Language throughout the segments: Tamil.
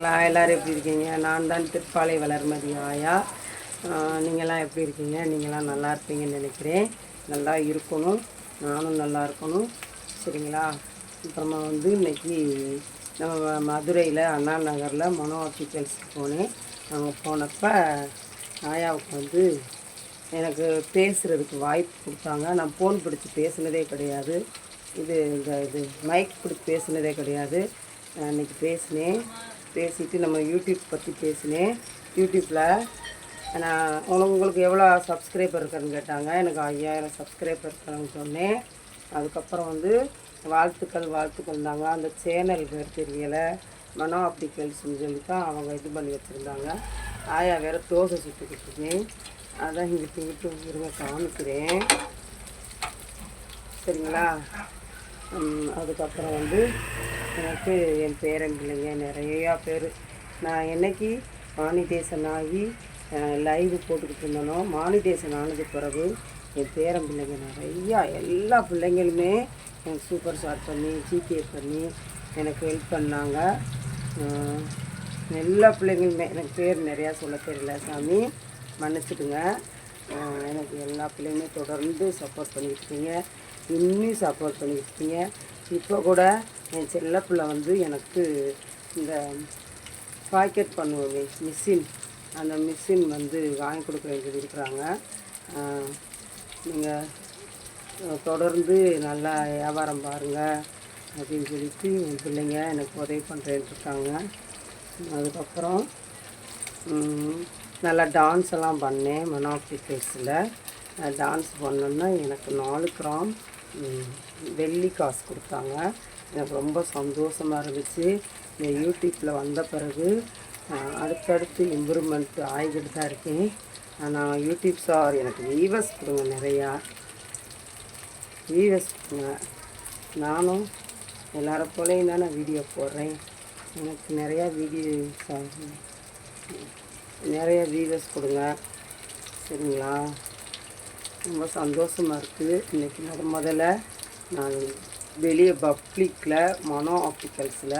எல்லோரும் எப்படி இருக்கீங்க? நான் தான் திருப்பாலை வளர்மதி ஆயா. நீங்களாம் எப்படி இருக்கீங்க? நீங்களாம் நல்லா இருப்பீங்கன்னு நினைக்கிறேன். நல்லா இருக்கணும். நானும் நல்லா இருக்கணும். சரிங்களா? அப்புறமா வந்து இன்னைக்கு நம்ம மதுரையில் அண்ணா நகரில் மனோ ஆப்டிகல்ஸ்க்கு போனேன். அங்கே போனப்போ ஆயாவுக்கு வந்து எனக்கு பேசுகிறதுக்கு வாய்ப்பு கொடுத்தாங்க. நான் ஃபோன் பிடிச்சி பேசுனதே கிடையாது. இது இந்த இது மைக் பிடிச்சி பேசுனதே கிடையாது. நான் பேசினேன். பேசிட்டு நம்ம யூடியூப் பற்றி பேசினேன். யூடியூப்பில் நான் உனக்கு உங்களுக்கு எவ்வளோ சப்ஸ்கிரைபர் இருக்கான்னு கேட்டாங்க. எனக்கு ஐயாயிரம் சப்ஸ்கிரைபர் இருக்கான்னு சொன்னேன். அதுக்கப்புறம் வந்து வாழ்த்துக்கள் வாழ்த்துக்கள் தாங்க. அந்த சேனல் பேர் தெரியலை. மனோ ஆப்டிகல்ஸ்னு சொல்லி தான் அவங்க இது பண்ணி வச்சுருந்தாங்க. ஆயா வேறு தோசை சுட்டுக்கிட்டு இருக்கேன். அதான் இங்கிட்டு இங்கிட்டு இருங்க காமிக்கிறேன். சரிங்களா? அதுக்கப்புறம் வந்து எனக்கு என் பேரன் பிள்ளைங்க நிறையா பேர். நான் என்னைக்கு மானிதேசன் ஆகி லைவ் போட்டுக்கிட்டு இருந்தனோ மானிதேசன் ஆனது பிறகு என் பேரன் பிள்ளைங்க நிறையா எல்லா பிள்ளைங்களுமே எனக்கு சூப்பர் ஷாட் பண்ணி ஜிகே பண்ணி எனக்கு ஹெல்ப் பண்ணாங்க. எல்லா பிள்ளைங்களுமே எனக்கு பேர் நிறையா சொல்ல தெரியல சாமி. மன்னிச்சிடுங்க. எனக்கு எல்லா பிள்ளைங்களுமே தொடர்ந்து சப்போர்ட் பண்ணிக்கிட்டு இருக்கீங்க இன்னும் சப்போர்ட் பண்ணியிருக்கீங்க இப்போ கூட என் செல்ல பிள்ளை வந்து எனக்கு இந்த பாக்கெட் பண்ணுவோமே மிஷின். அந்த மிஷின் வந்து வாங்கி கொடுக்க வேண்டியது இருக்கிறாங்க. நீங்கள் தொடர்ந்து நல்லா வியாபாரம் பாருங்கள் அப்படின்னு சொல்லிட்டு என் பிள்ளைங்க எனக்கு உதவி பண்ணுறேன்னு இருக்காங்க. அதுக்கப்புறம் நல்லா டான்ஸ் எல்லாம் பண்ணேன் மனோபிகல்ஸில் டான்ஸ் பண்ணோன்னா எனக்கு நாலு கிராம் வெள்ளி காசு கொடுத்தாங்க. எனக்கு ரொம்ப சந்தோஷமாக இருந்துச்சு. இந்த யூடியூப்பில் வந்த பிறகு அடுத்தடுத்து இம்ப்ரூவ்மெண்ட் ஆகிக்கிட்டு தான் இருக்கேன். ஆனால் யூடியூப் சார் எனக்கு வீவர்ஸ் கொடுங்க நிறையா. வீவர்ஸ் கொடுங்க. நானும் எல்லாரை போலையும் தானே வீடியோ போடுறேன். எனக்கு நிறையா வீடியோ நிறையா வீவர்ஸ் கொடுங்க. சரிங்களா? ரொம்ப சந்தோஷமாக இருக்குது. இன்றைக்கி முத முதல்ல நான் வெளியே பப்ளிக்கில் மனோ ஆப்டிக்கல்ஸில்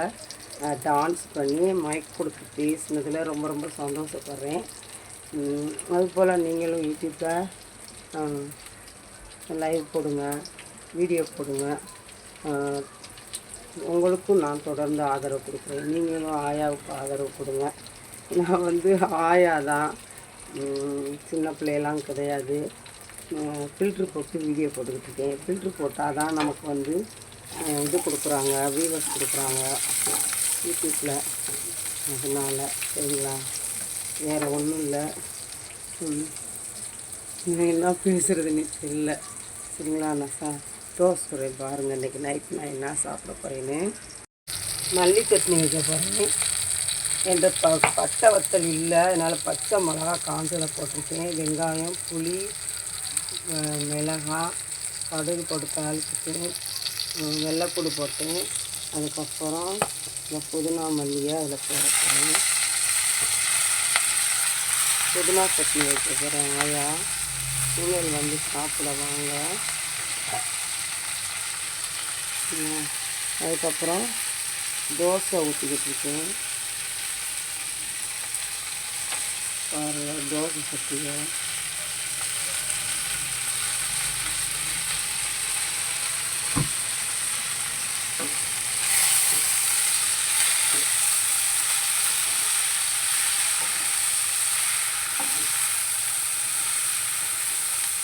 டான்ஸ் பண்ணி மைக் கொடுத்து பேசினதில் ரொம்ப ரொம்ப சந்தோஷப்படுறேன். அதுபோல் நீங்களும் யூடியூப்பில் லைவ் போடுங்க வீடியோ போடுங்க. உங்களுக்கும் நான் தொடர்ந்து ஆதரவு கொடுக்குறேன். நீங்களும் ஆயாவுக்கு ஆதரவு கொடுங்க. நான் வந்து ஆயா தான். சின்ன பிள்ளையெல்லாம் கிடையாது. ஃபில்ட்ரு போட்டு வீடியோ போட்டுக்கிட்டு இருக்கேன். ஃபில்ட்ரு போட்டால் தான் நமக்கு வந்து இது கொடுக்குறாங்க வியூவர்ஸ் கொடுக்குறாங்க. யூடியூப்பில் அதனால் சரிங்களா? வேறு ஒன்றும் இல்லை. ம். என்ன பேசுகிறதுன்னு தெரியல. சரிங்களா நான் சா தோசை பாருங்கள் இன்றைக்கி நைட் நான் என்ன சாப்பிட போகிறேன்னு மல்லி சட்னி வைக்க போகிறேன் என்ற ப பட்டை வத்தல் இல்லை. அதனால் பச்சை மிளகா காஞ்சலை போட்டிருக்கேன். வெங்காயம் புளி மிளகாய் கடுகு போட்டு தாளிச்சிட்டு வெள்ளைப்பூடு போட்டேன். அதுக்கப்புறம் இந்த புதினா மல்லியை அதில் போடுறேன் புதினா சட்னி வைக்க ஆயா சூழல் வந்து சாப்பிட வாங்க. அதுக்கப்புறம் தோசை ஊற்றிக்கிட்டு இருக்கேன். தோசை சட்டியை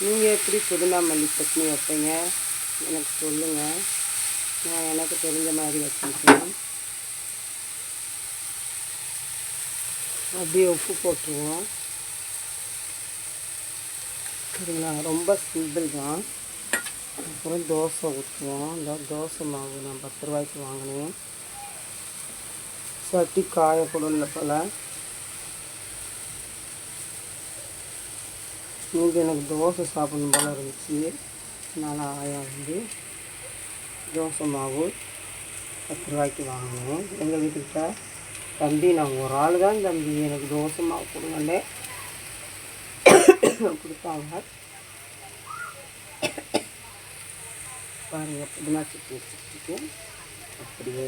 நீங்கள் எப்படி புதினா மல்லி சட்னி வைப்பீங்க? எனக்கு சொல்லுங்கள் நான் எனக்கு தெரிஞ்ச மாதிரி வச்சுருக்கேன். அப்படியே உப்பு போட்டுருவோம். சரிங்களா? ரொம்ப சிம்பிள் தான். அப்புறம் தோசை ஊற்றுவோம். இந்த தோசை மாவு நான் பத்து ரூபாய்க்கு வாங்கினேன். சட்டி காயக்கூடல போல். இன்றைக்கி எனக்கு தோசை சாப்பிடணும் போல் இருந்துச்சு. அதனால் ஆயா வந்து தோசை மாவு பத்து ரூபாய்க்கு வாங்கணும் எங்கள் வீட்டுக்கிட்ட தம்பி நான் ஒரு ஆள் தான் தம்பி. எனக்கு தோசை மாவு கொடுங்கண்டே கொடுத்தாங்க. பாருங்கள் புதினா சட்னி வச்சுட்டு அப்படியே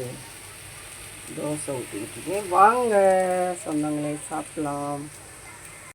தோசை ஊற்றிக்கிட்டு வாங்க சொந்தங்களே சாப்பிடலாம்.